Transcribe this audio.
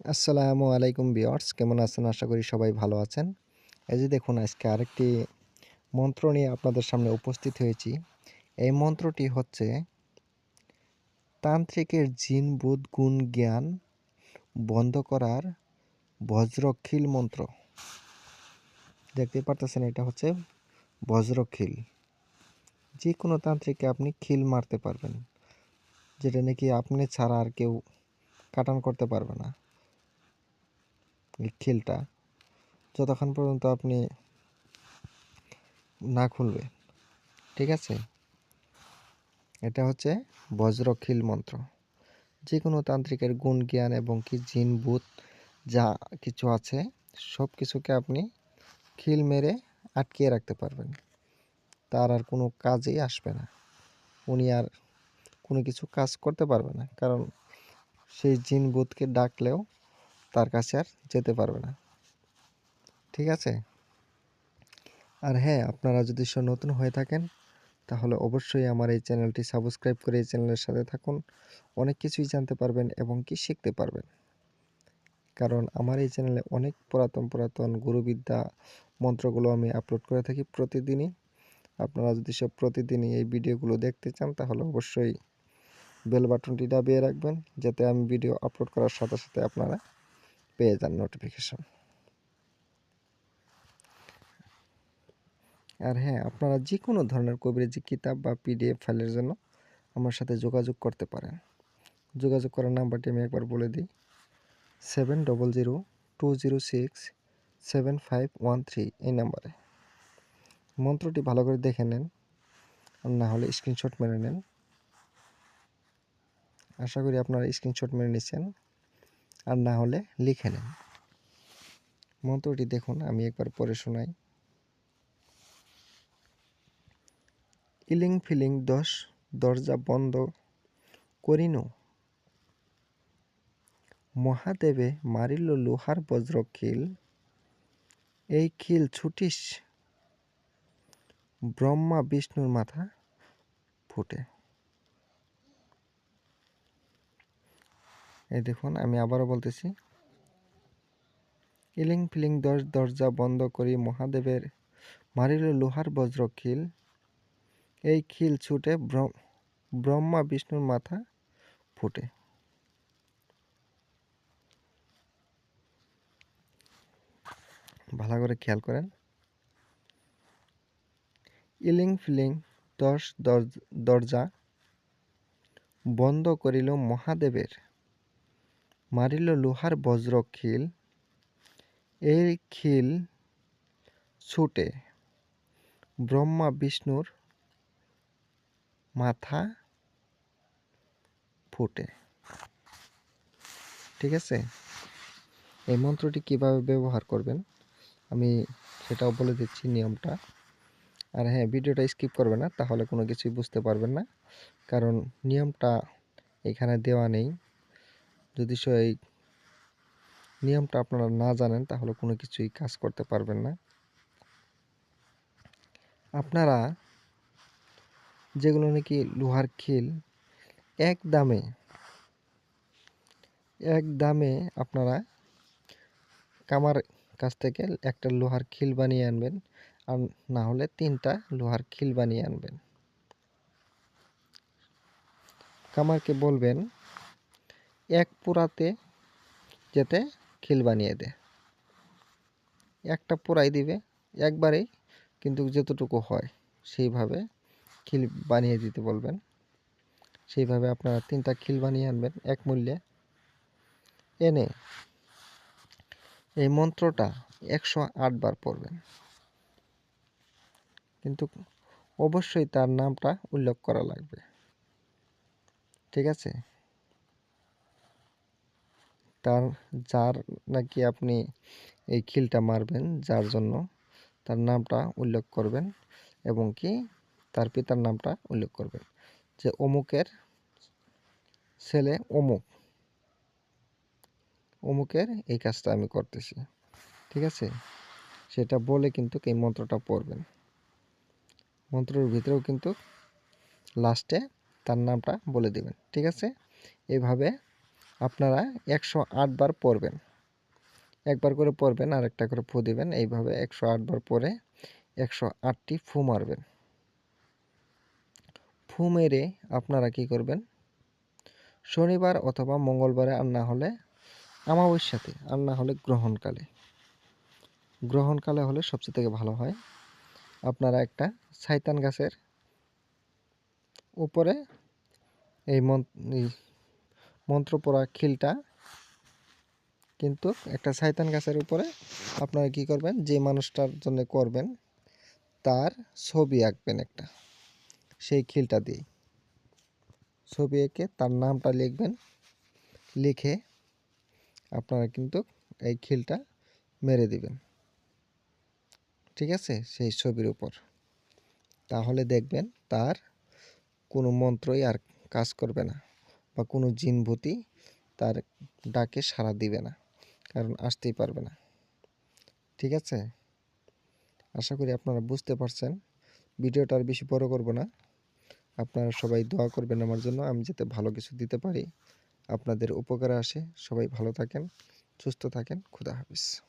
আসসালামু আলাইকুম বিয়ার্স কেমন আছেন? আশা করি সবাই ভালো আছেন। এই যে দেখুন, আজকে আরেকটি মন্ত্র নিয়ে আপনাদের সামনে উপস্থিত হয়েছি। এই মন্ত্রটি হচ্ছে, তান্ত্রিকের জিন, বুধ, গুণ, জ্ঞান বন্ধ করার বজ্রখিল মন্ত্র। দেখতে পারতেছেন, এটা হচ্ছে বজ্রখিল। যে কোনো তান্ত্রিককে আপনি খিল মারতে পারবেন, যেটা নাকি আপনি ছাড়া আর কেউ কাটান করতে পারবে না। খিলটা যতক্ষণ পর্যন্ত আপনি না খুলবে ঠিক আছে? এটা হচ্ছে বজ্রখিল মন্ত্র। যে কোনো তান্ত্রিকের গুণ, জ্ঞান এবং কি জিন, ভূত, যা কিছু আছে সব কিছুকে আপনি খিল মেরে আটকিয়ে রাখতে পারবেন। তার আর কোনো কাজেই আসবে না। উনি আর কোনো কিছু কাজ করতে পারবে না। কারণ সেই জিন, ভূতকে ডাকলেও তার কাছে আর যেতে পারবে না। ঠিক আছে? আর হ্যাঁ আপনারা যদি সব নতুন হয়ে থাকেন, তাহলে অবশ্যই আমার এই চ্যানেলটি সাবস্ক্রাইব করে এই চ্যানেলের সাথে থাকুন। অনেক কিছুই জানতে পারবেন এবং কি শিখতে পারবেন। কারণ আমার এই চ্যানেলে অনেক পুরাতন পুরাতন গুরুবিদ্যা মন্ত্রগুলো আমি আপলোড করে থাকি প্রতিদিনই। আপনারা যদি সব প্রতিদিনই এই ভিডিওগুলো দেখতে চান, তাহলে অবশ্যই বেল বাটনটি দাবিয়ে রাখবেন, যাতে আমি ভিডিও আপলোড করার সাথে সাথে আপনারা পেয়ে যান নোটিফিকেশন আর হ্যাঁ আপনারা যে কোনো ধরনের কবিরাজি কিতাব বা পিডিএফ ফাইলের জন্য আমার সাথে যোগাযোগ করতে পারেন। যোগাযোগ করার নাম্বারটি আমি একবার বলে দিই। Seven double zero two zero six seven five one three এই নাম্বারে। মন্ত্রটি ভালো করে দেখে নেন, আর না হলে স্ক্রিনশট মেরে নেন। আশা করি আপনারা স্ক্রিনশট মেরে নিচ্ছেন আর না হলে লিখে নেন। মন্ত্রটি দেখুন, আমি একবার পরে শোনাই। ইলিং ফিলিং দশ, দরজা বন্ধ করিনু। মহাদেবে মারিল লোহার বজ্র খিল, এই খিল ছুটিস, ব্রহ্মা বিষ্ণুর মাথা ফুটে। এই দেখুন, আমি আবারও বলতেছি। ইলিং ফিলিং দশ দরজা বন্ধ করি, মহাদেবের মারিল লোহার বজ্র খিল। এই খিল ছুটে ব্রহ্মা বিষ্ণুর মাথা ফুটে। ভালো করে খেয়াল করেন। ইলিং ফিলিং দশ দরজা বন্ধ করিল মহাদেবের মারিল লোহার বজ্র খিল, এই খিল ছুটে ব্রহ্মা বিষ্ণুর মাথা ফুটে। ঠিক আছে? এই মন্ত্রটি কীভাবে ব্যবহার করবেন? আমি সেটাও বলে দিচ্ছি নিয়মটা। আর হ্যাঁ ভিডিওটা স্কিপ করবে না, তাহলে কোনো কিছুই বুঝতে পারবেন না, কারণ নিয়মটা এখানে দেওয়া নেই। যদি এই নিয়মটা আপনারা না জানেন, তাহলে কোনো কিছুই কাজ করতে পারবেন না। আপনারা যেগুলো নাকি লোহার খিল, এক দামে এক দামে আপনারা কামার কাছ থেকে একটা লোহার খিল বানিয়ে আনবেন, আর না হলে তিনটা লোহার খিল বানিয়ে আনবেন। কামারকে বলবেন এক পুরাতে যেতে খিল বানিয়ে দে একটা পোড়াই দিবে, একবারেই কিন্তু যতটুকু হয় সেইভাবে খিল বানিয়ে দিতে বলবেন। সেইভাবে আপনারা তিনটা খিল বানিয়ে আনবেন এক মূল্যে। এনে এই মন্ত্রটা একশো আট বার পড়বেন। কিন্তু অবশ্যই তার নামটা উল্লেখ করা লাগবে। ঠিক আছে? তার যার নাকি আপনি এই খিলটা মারবেন, যার জন্য তার নামটা উল্লেখ করবেন এবং কি তার পিতার নামটা উল্লেখ করবেন। যে অমুকের ছেলে অমুক অমুকের এই কাজটা আমি করতেছি, ঠিক আছে? সেটা বলে কিন্তু এই মন্ত্রটা পড়বেন। মন্ত্রের ভিতরেও কিন্তু লাস্টে তার নামটা বলে দেবেন, ঠিক আছে? এভাবে আপনারা একশো বার পড়বেন। একবার করে পড়বেন আর একটা করে ফু দিবেন। এইভাবে একশো বার পরে একশো আটটি ফু মারবেন। ফু মেরে আপনারা কি করবেন? শনিবার অথবা মঙ্গলবারে আর না হলে অমাবস্যাতে, আর না হলে গ্রহণকালে। গ্রহণকালে হলে সবচেয়ে থেকে ভালো হয় আপনারা একটা সাইতান গাছের উপরে এই মন- মন্ত্র পড়া খিলটা। কিন্তু একটা সাইতান গাছের উপরে আপনারা কি করবেন? যে মানুষটার জন্য করবেন, তার ছবি আঁকবেন একটা, সেই খিলটা দিয়ে ছবি এঁকে তার নামটা লিখবেন। লিখে আপনারা কিন্তু এই খিলটা মেরে দিবেন। ঠিক আছে? সেই ছবির উপর। তাহলে দেখবেন তার কোনো মন্ত্রই আর কাজ করবে না। বা কোনো জিনভূতি তার ডাকে সাড়া দিবে না, কারণ আসতেই পারবে না। ঠিক আছে? আশা করি আপনারা বুঝতে পারছেন। ভিডিওটা আর বেশি বড় করব না। আপনারা সবাই দোয়া করবেন আমার জন্য, আমি যাতে ভালো কিছু দিতে পারি। আপনাদের উপকারে আসে। সবাই ভালো থাকেন, সুস্থ থাকেন। খুদা হাফিজ।